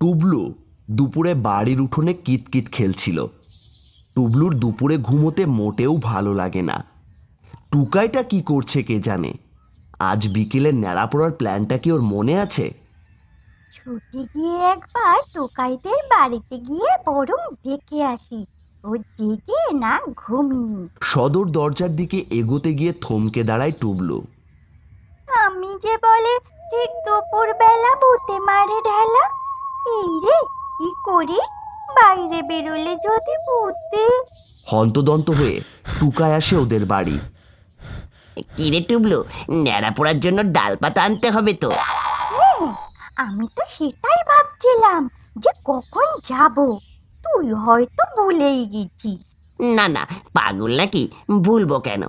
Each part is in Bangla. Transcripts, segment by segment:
টুবলু দুপুরে বাড়ির উঠোনে কিতকিত খেলছিল। টুবলুর দুপুরে ঘুমোতে মোটেও ভালো লাগে না। টুকাইটা কি করছে কে জানে? আজ বিকেলে ন্যাড়া পড়ার প্ল্যানটা কি ওর মনে আছে? ছুটি গিয়ে একবার টোকাইদের বাড়িতে গিয়ে বরং দেখে আসি। ও জেগে না ঘুমিয়ে। সদর দরজার দিকে এগোতে গিয়ে থমকে দাঁড়ায় টুবলু। আমি যে বলে ঠিক দুপুর বেলা ভূতে মারে ঢেলা কি করি বাইরে বেরোলে যদি পড়তে? হন্তদন্ত হয়ে টুকায় আসে ওদের বাড়ি। কিরে টুবলু ন্যাড়া পোড়ার জন্য ডাল পাতা আনতে হবে তো। হ্যাঁ আমি তো সেটাই ভাবছিলাম যে কখন যাব। তুই হয়তো ভুলেই গেছি না না পাগল নাকি? ভুলবো কেন?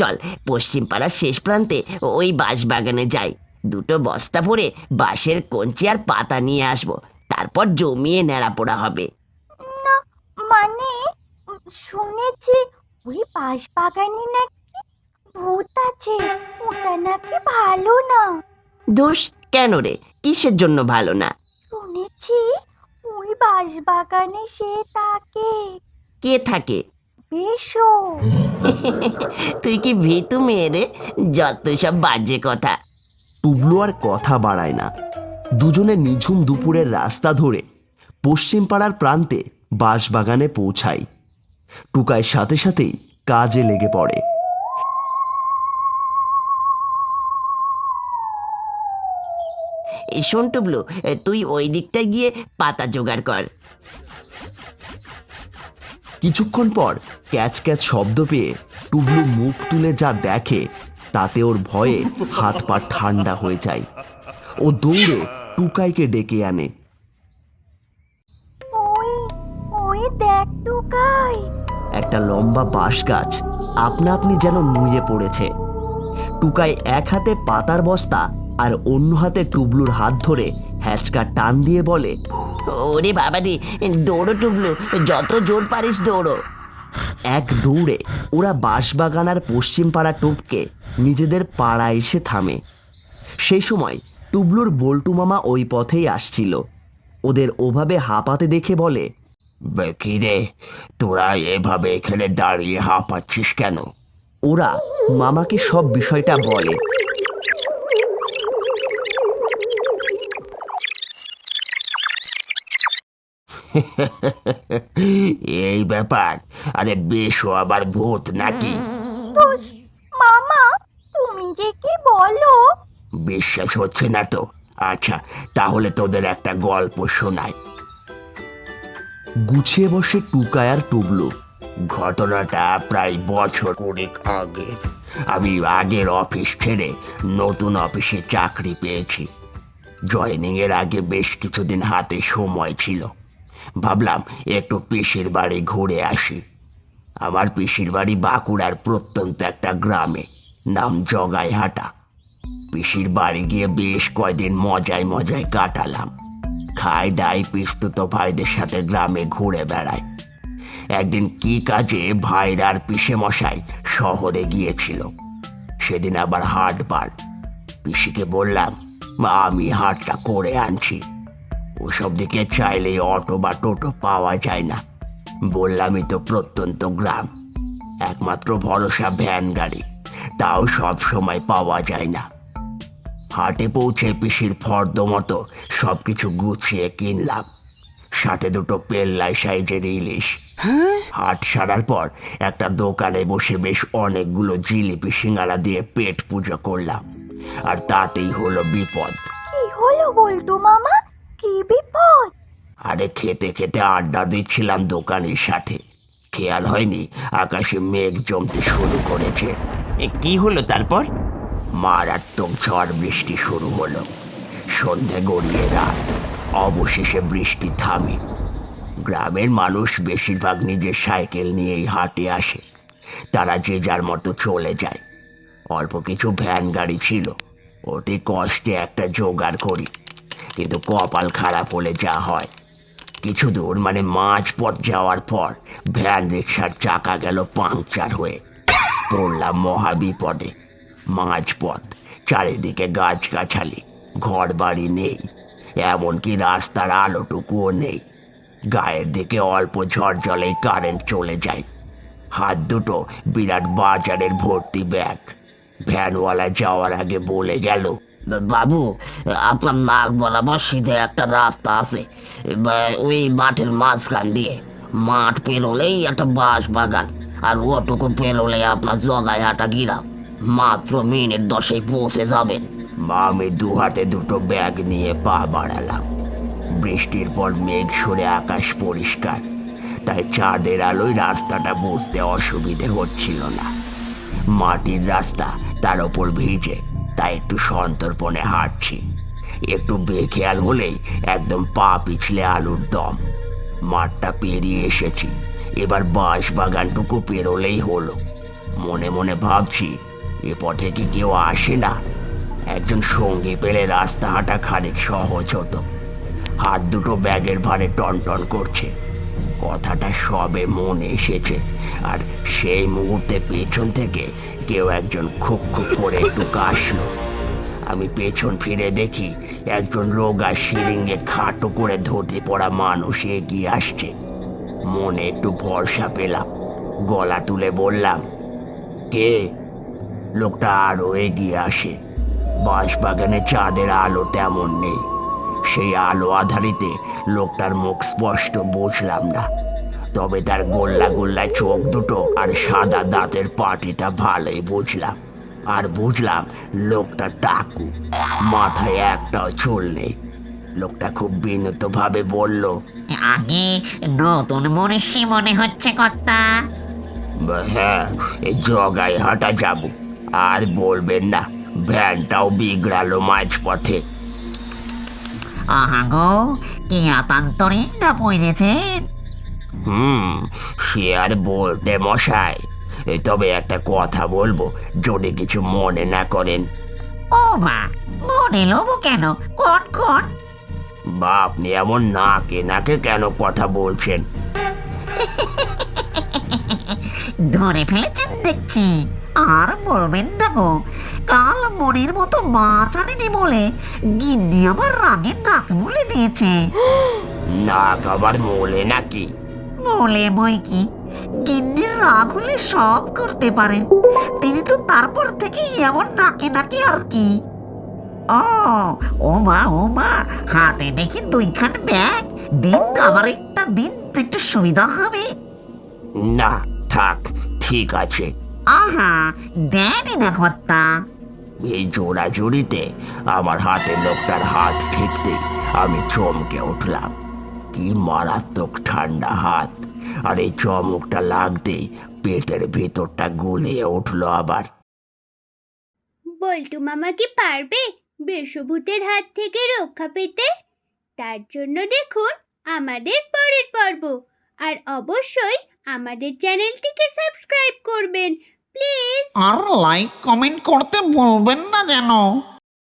চল পশ্চিম পাড়ার শেষ প্রান্তে ওই বাঁশ বাগানে যাই। দুটো বস্তা ভরে বাঁশের কঞ্চি আর পাতা নিয়ে আসব। তারপর জমিয়ে ন্যাড়া পোড়া হবে। না মানে শুনেছি ওই বাঁশ বাগানে নাকি ভূত আছে। ওটা নাকি ভালো না। দোষ কেন রে? কিসের জন্য ভালো না? শুনেছি ওই বাঁশ বাগানে সে থাকে। কে থাকে? বেশো তুই কি ভীতু মেয়ে রে? যত সব বাজে কথা। টুবলু আর কথা বাড়ায় না। দুজনে নিঝুম দুপুরের রাস্তা ধরে পশ্চিম পাড়ার প্রান্তে বাঁশবাগানে পৌঁছায় টুকায় সাথে সাথেই কাজে লেগে পড়ে। শোন টুবলু তুই ওই দিকটায় গিয়ে পাতা জোগাড় কর। কিছুক্ষণ পর ক্যাচ ক্যাচ শব্দ পেয়ে টুবলু মুখ তুলে যা দেখে তাতে ওর ভয়ে হাত পা ঠান্ডা হয়ে যায়। ও দৌড়ে টুকাইকে ডেকে আনে। ওই ওই দেখ টুকাই। একটা লম্বা বাঁশ গাছ আপনা আপনি যেন নুয়ে পড়েছে। টুকাই এক হাতে পাতার বস্তা আর অন্য হাতে টুবলুর হাত ধরে হ্যাচকা টান দিয়ে বলে ওরে বাবা রে দৌড়ো টুবলু যত জোর পারিস দৌড়ো। এক দৌড়ে ওরা বাঁশবাগান আর পশ্চিম পাড়া টুপকে নিজেদের পাড়া এসে থামে। সেই সময় টুবলুর বল্টু মামা ওই পথেই আসছিল। ওদের ওভাবে হাঁপাতে দেখে বলে কিরে তোরা এভাবে এখানে দাঁড়িয়ে হাঁপাচ্ছিস কেন? ওরা মামাকে সব বিষয়টা বলে। এই ব্যাপার, আরে বেশ আবার ভূত নাকি তোস মামা তুমি যে কি বলো বিশ্বাস হচ্ছে না তো? আচ্ছা তাহলে তোদের একটা গল্প শোনাই। গুছিয়ে বসে টুকায় আর টুবলু। ঘটনাটা প্রায় বছর কুড়িক আগে। আমি আগের অফিস ছেড়ে নতুন অফিসে চাকরি পেয়েছি। জয়েনিং এর আগে বেশ কিছুদিন হাতে সময় ছিল। ভাবলাম একটু পিসির বাড়ি ঘুরে আসি। আমার পিসির বাড়ি বাঁকুড়ার প্রত্যন্ত একটা গ্রামে, নাম জগাইহাটা। পিসির বাড়ি গিয়ে বেশ কয়দিন মজায় মজায় কাটালাম। খাই দাই পিস্তুত ভাইদের সাথে গ্রামে ঘুরে বেড়াই একদিন কি কাজে ভাইরার পিসে মশাই শহরে গিয়েছিল। সেদিন আবার হাট বার পিসিকে বললাম "মা, আমি হাটটা করে আনছি। ওসব দিকে চাইলে অটো বা টোটো পাওয়া যায় না। বললামই তো প্রত্যন্ত গ্রাম। একমাত্র ভরসা ভ্যান গাড়ি। তাও সব সময় পাওয়া যায় না। হাটে পৌঁছে পিসির ফর্দ মতো সব কিছু গুছিয়ে কিনলাম। সাথে দুটো পেল্লাই সাইজের ইলিশ। হাট সারার পর একটা দোকানে বসে বেশ অনেকগুলো জিলিপি সিঙ্গারা দিয়ে পেট পুজো করলাম। আর তাতেই হলো বিপদ। কি হলো বলতো মামা? কি বিপদ? আরে খেতে খেতে আড্ডা দিচ্ছিলাম দোকানের সাথে। খেয়াল হয়নি আকাশে মেঘ জমতে শুরু করেছে। এ, কি হলো তারপর? মারাত্মক ঝড় বৃষ্টি শুরু হলো। সন্ধে গড়িয়ে রাত। অবশেষে বৃষ্টি থামে। গ্রামের মানুষ বেশিরভাগ নিজের সাইকেল নিয়েই হাটে আসে। তারা যে যার মতো চলে যায়। অল্প কিছু ভ্যান গাড়ি ছিল। অতি কষ্টে একটা জোগাড় করি। কিন্তু কপাল খারাপ হলে যা হয়। কিছু দূর মানে মাঝ পথ যাওয়ার পর, ভ্যান রিক্সার চাকা গেল পাংচার হয়ে। পড়লাম মহা বিপদে মাঝপথ চারিদিকে গাছগাছালি ঘর বাড়ি নেই, এমনকি রাস্তার আলোটুকুও নেই। গায়ের দিকে অল্প ঝড় জলে কারেন্ট চলে যায়। হাত দুটো বিরাট বাজারের ভর্তি ব্যাগ। ভ্যানওয়ালা যাওয়ার আগে বলে গেল বাবু, আপনার নাক বরাবর সিধে একটা রাস্তা আছে ওই মাঠের মাঝখান দিয়ে। মাঠ পেরোলেই একটা বাঁশ বাগান আর ওটুকু পেরোলে আপনার জগায় হাটা গিরাম মাত্র মিনিট দশে পৌঁছে যাবেন। আমি দু হাতে দুটো ব্যাগ নিয়ে পা বাড়ালাম। বৃষ্টির পর মেঘ সরে আকাশ পরিষ্কার। তাই চাঁদের আলোয় রাস্তাটা বুঝতে অসুবিধে হচ্ছিল না। মাটির রাস্তা তার ওপর ভিজে, তাই একটু সন্তর্পণে হাঁটছি। একটু বেখেয়াল হলেই একদম পা পিছলে আলুর দম। মাঠটা পেরিয়ে এসেছি। এবার বাঁশ বাগানটুকু পেরোলেই হলো। মনে মনে ভাবছি এ পথে কি কেউ আসে না? একজন সঙ্গী পেলে রাস্তা হাঁটা খানিক সহজ হতো। হাত দুটো ব্যাগের ভারে টনটন করছে। কথাটা সবে মনে এসেছে। আর সেই মুহূর্তে পেছন থেকে কেউ একজন খুব খুব করে একটু কাশলো। আমি পেছন ফিরে দেখি একজন রোগা সিরিঙ্গে খাটো করে ধরতে পড়া মানুষ এগিয়ে আসছে। মনে একটু ভরসা পেলাম। গলা তুলে বললাম, কে? লোকটা আরও এগিয়ে আসে। বাঁশবাগানে চাঁদের আলো তেমন নেই। সেই আলো আধারিতে লোকটার মুখ স্পষ্ট বুঝলাম না। তবে তার গোল্লা গোল্লা চোখ দুটো আর সাদা দাঁতের পাটিটা ভালোই বুঝলাম। আর বুঝলাম লোকটা টাকু মাথায় একটাও চুল নেই। লোকটা খুব বিনীতভাবে বলল আগে নতুন মনীষী মনে হচ্ছে কর্তা। হ্যাঁ এই জগায় হাঁটা যাব। আর বলবেন না ভ্যানটাও বিগড়ালো মাঝপথে। আহা গো কি আতান্তরে না পড়েছেন। হুম সে আর বলতে মশাই। তবে একটা কথা বলব যদি কিছু মনে না করেন। ও মা মনে লোবো কেন? কোন কোন। বা আপনি এমন নাকে নাকে কেন কথা বলছেন? ধরে ফেলেছেন দেখছি। আর বলবেন না গো। কাল মনের মতো মাছ আনেনি বলে গিন্নি আমার রাগে নাক মুলে দিয়েছে। নাক আবার মোলে নাকি? বলে বই কি? গিন্নির রাগ হলে সব করতে পারেন তিনি তো তারপর থেকে এমন নাকে নাকে আর কি। ও ও মা ও মা হাতে দেখি দুইখান ব্যাগ। দিন আমার একটা দিন একটু সুবিধা হবে। না থাক ঠিক আছে। আহা দেয়নি না কর্তা এই জোড়াজুড়িতে আমার হাতে লোকটার হাত ঠিকতে আমি চমকে উঠলাম। কি মারাত্মক ঠান্ডা হাত। আর এই চমকটা লাগতেই পেটের ভেতরটা গুলিয়ে উঠল আবার। বল্টু মামা কি পারবে বেশভূতের হাত থেকে রক্ষা পেতে? তার জন্য দেখুন আমাদের পরের পর্ব। আর অবশ্যই আমাদের চ্যানেলটিকে সাবস্ক্রাইব করবেন। প্লিজ আর লাইক কমেন্ট করতে বলবেন না যেন।